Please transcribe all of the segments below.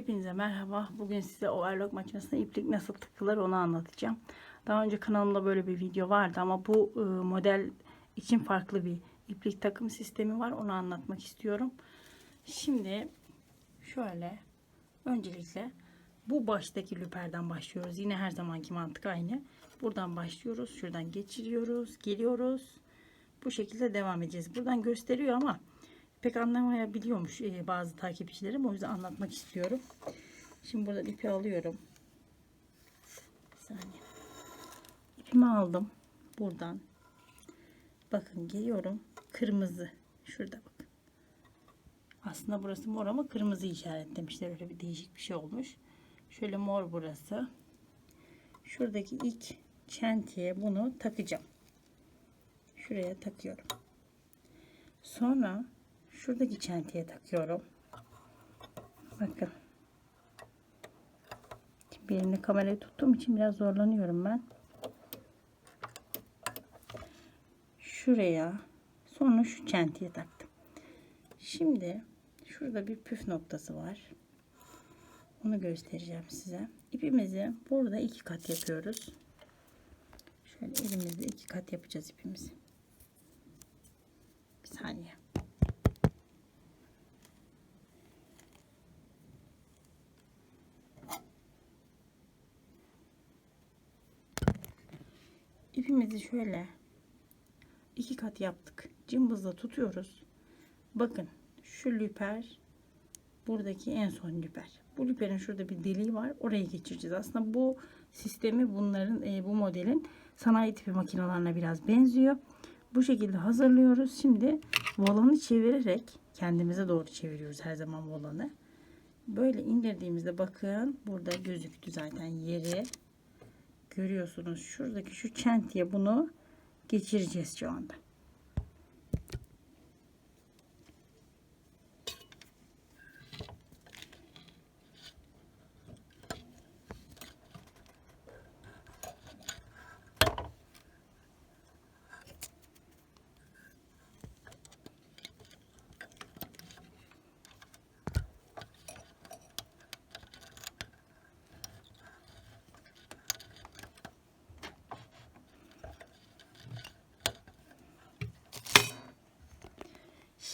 Hepinize merhaba. Bugün size overlock makinesine iplik nasıl tıkılır onu anlatacağım. Daha önce kanalımda böyle bir video vardı ama bu e, model için farklı bir iplik takım sistemi var. Onu anlatmak istiyorum. Şimdi şöyle öncelikle bu baştaki lüperden başlıyoruz. Yine her zamanki mantık aynı. Buradan başlıyoruz. Şuradan geçiriyoruz. Geliyoruz. Bu şekilde devam edeceğiz. Buradan gösteriyor ama pek anlamayabiliyormuş e, bazı takipçilerim. O yüzden anlatmak istiyorum. Şimdi buradan ipi alıyorum. Bir saniye. İpimi aldım. Buradan. Bakın geliyorum. Kırmızı. Şurada bakın. Aslında burası mor ama kırmızı işaretlemişler. Öyle bir değişik bir şey olmuş. Şöyle mor burası. Şuradaki ilk çentiye bunu takacağım. Şuraya takıyorum. Sonra şuradaki çentiye takıyorum. Bakın. Bir elimle kamerayı tuttuğum için biraz zorlanıyorum ben. Şuraya sonra şu çentiye taktım. Şimdi şurada bir püf noktası var. Onu göstereceğim size. İpimizi burada iki kat yapıyoruz. Şöyle elimizde iki kat yapacağız ipimizi. Bir saniye. İpimizi şöyle iki kat yaptık. Cımbızla tutuyoruz. Bakın şu lüper buradaki en son lüper. Bu lüperin şurada bir deliği var. Oraya geçireceğiz. Aslında bu sistemi bunların e, bu modelin sanayi tipi makinalarına biraz benziyor. Bu şekilde hazırlıyoruz. Şimdi volanı çevirerek kendimize doğru çeviriyoruz her zaman volanı. Böyle indirdiğimizde bakın burada gözüktü zaten yeri. Görüyorsunuz şuradaki şu çentiye bunu geçireceğiz şu anda.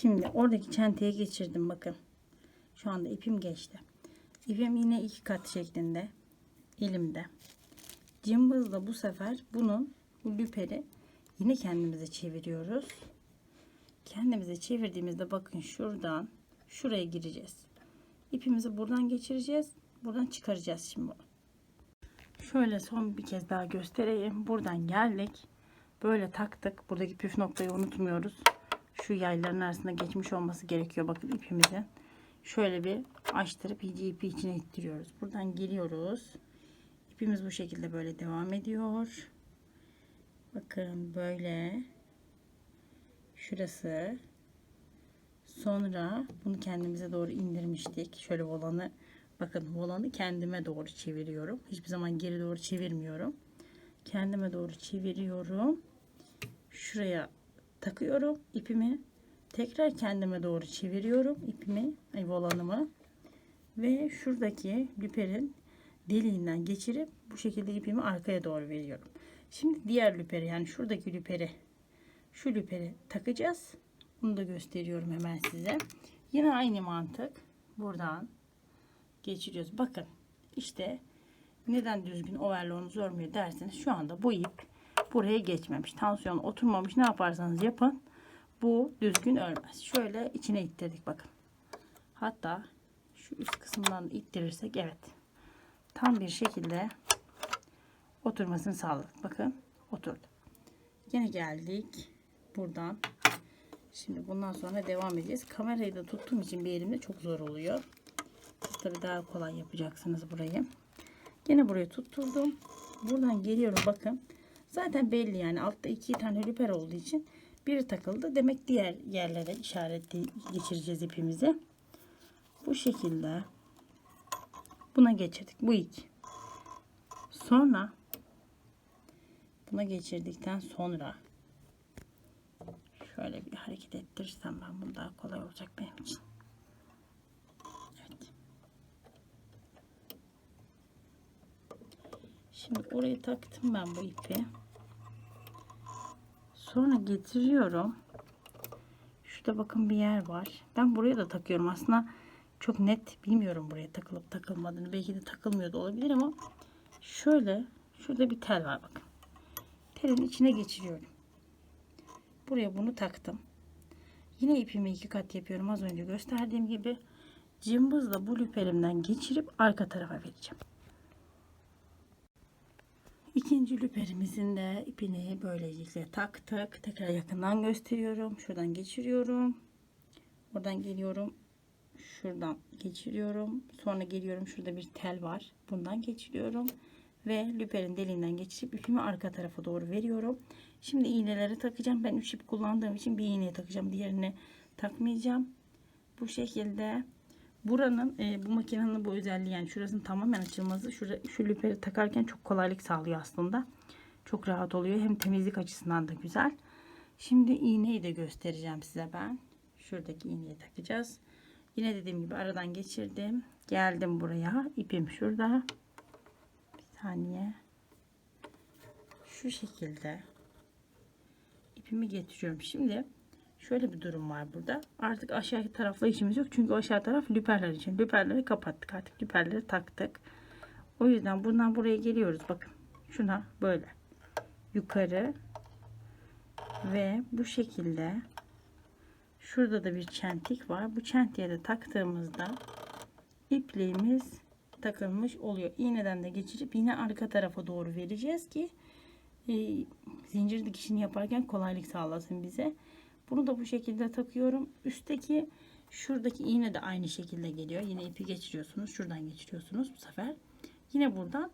Şimdi oradaki çenteye geçirdim bakın. Şu anda ipim geçti. İpim yine iki kat şeklinde elimde. Cımbızla bu sefer bunun bu lüperi yine kendimize çeviriyoruz. Kendimize çevirdiğimizde bakın şuradan şuraya gireceğiz. İpimizi buradan geçireceğiz. Buradan çıkaracağız şimdi. Şöyle son bir kez daha göstereyim. Buradan geldik. Böyle taktık. Buradaki püf noktayı unutmuyoruz şu yayların arasında geçmiş olması gerekiyor. Bakın ipimizi şöyle bir açtırıp iyice ipi içine ittiriyoruz. Buradan geliyoruz. İpimiz bu şekilde böyle devam ediyor. Bakın böyle şurası sonra bunu kendimize doğru indirmiştik. Şöyle volanı bakın volanı kendime doğru çeviriyorum. Hiçbir zaman geri doğru çevirmiyorum. Kendime doğru çeviriyorum. Şuraya takıyorum ipimi. Tekrar kendime doğru çeviriyorum ipimi, ay volanımı ve şuradaki lüperin deliğinden geçirip bu şekilde ipimi arkaya doğru veriyorum. Şimdi diğer lüperi yani şuradaki lüperi şu lüperi takacağız. Bunu da gösteriyorum hemen size. Yine aynı mantık. Buradan geçiriyoruz. Bakın işte neden düzgün overlock'unuz örmüyor derseniz şu anda bu ip buraya geçmemiş. Tansiyon oturmamış. Ne yaparsanız yapın. Bu düzgün örmez. Şöyle içine ittirdik bakın. Hatta şu üst kısımdan ittirirsek evet. Tam bir şekilde oturmasını sağladık. Bakın oturdu. Yine geldik. Buradan. Şimdi bundan sonra devam edeceğiz. Kamerayı da tuttuğum için bir elimde çok zor oluyor. Tabii daha kolay yapacaksınız burayı. Yine burayı tutturdum. Buradan geliyorum bakın. Zaten belli yani altta iki tane lüper olduğu için biri takıldı. Demek diğer yerlere işaretli geçireceğiz ipimizi. Bu şekilde buna geçirdik. Bu ilk. Sonra buna geçirdikten sonra şöyle bir hareket ettirirsem ben bunu daha kolay olacak benim için. Evet. Şimdi oraya taktım ben bu ipi. Sonra getiriyorum. Şurada bakın bir yer var. Ben buraya da takıyorum. Aslında çok net bilmiyorum buraya takılıp takılmadığını. Belki de takılmıyor da olabilir ama şöyle şurada bir tel var bakın. Telin içine geçiriyorum. Buraya bunu taktım. Yine ipimi iki kat yapıyorum. Az önce gösterdiğim gibi cımbızla bu lüperimden geçirip arka tarafa vereceğim. İkinci lüperimizin de ipini böylelikle taktık. Tekrar yakından gösteriyorum. Şuradan geçiriyorum. Oradan geliyorum. Şuradan geçiriyorum. Sonra geliyorum. Şurada bir tel var. Bundan geçiriyorum. Ve lüperin deliğinden geçirip ipimi arka tarafa doğru veriyorum. Şimdi iğneleri takacağım. Ben 3 ip kullandığım için bir iğneye takacağım. Diğerini takmayacağım. Bu şekilde buranın e, bu makinenin bu özelliği yani şurasının tamamen açılması şurada, şu lüperi takarken çok kolaylık sağlıyor aslında. Çok rahat oluyor. Hem temizlik açısından da güzel. Şimdi iğneyi de göstereceğim size ben. Şuradaki iğneyi takacağız. Yine dediğim gibi aradan geçirdim. Geldim buraya. İpim şurada. Bir saniye. Şu şekilde ipimi getiriyorum. Şimdi şöyle bir durum var burada. Artık aşağı tarafla işimiz yok. Çünkü aşağı taraf lüperler için. Lüperleri kapattık artık. Lüperleri taktık. O yüzden buradan buraya geliyoruz. Bakın. Şuna böyle. Yukarı. Ve bu şekilde. Şurada da bir çentik var. Bu çentiğe de taktığımızda ipliğimiz takılmış oluyor. İğneden de geçirip yine arka tarafa doğru vereceğiz ki e, zincir dikişini yaparken kolaylık sağlasın bize. Bunu da bu şekilde takıyorum. Üstteki şuradaki iğne de aynı şekilde geliyor. Yine ipi geçiriyorsunuz. Şuradan geçiriyorsunuz bu sefer. Yine buradan.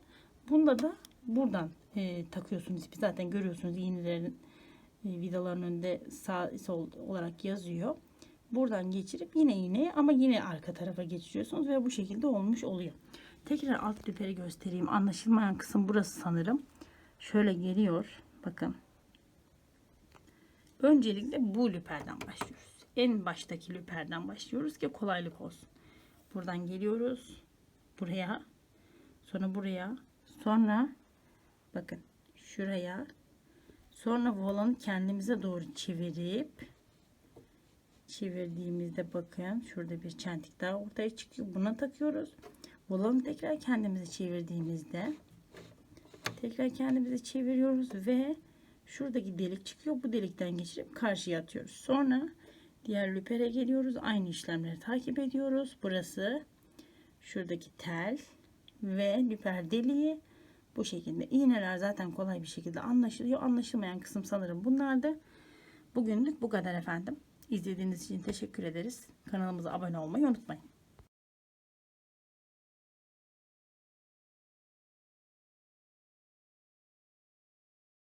Bunda da buradan e, takıyorsunuz ipi. Zaten görüyorsunuz iğnelerin e, vidaların önünde sağ sol olarak yazıyor. Buradan geçirip yine iğneyi ama yine arka tarafa geçiriyorsunuz ve bu şekilde olmuş oluyor. Tekrar alt lüperi göstereyim. Anlaşılmayan kısım burası sanırım. Şöyle geliyor. Bakın. Öncelikle bu lüperden başlıyoruz. En baştaki lüperden başlıyoruz ki kolaylık olsun. Buradan geliyoruz. Buraya. Sonra buraya. Sonra bakın şuraya. Sonra volanı kendimize doğru çevirip çevirdiğimizde bakın şurada bir çentik daha ortaya çıkıyor. Buna takıyoruz. Volanı tekrar kendimize çevirdiğimizde tekrar kendimize çeviriyoruz ve şuradaki delik çıkıyor. Bu delikten geçirip karşıya atıyoruz. Sonra diğer lüpere geliyoruz. Aynı işlemleri takip ediyoruz. Burası şuradaki tel ve lüper deliği bu şekilde. İğneler zaten kolay bir şekilde anlaşılıyor. Anlaşılmayan kısım sanırım bunlardı. Bugünlük bu kadar efendim. İzlediğiniz için teşekkür ederiz. Kanalımıza abone olmayı unutmayın.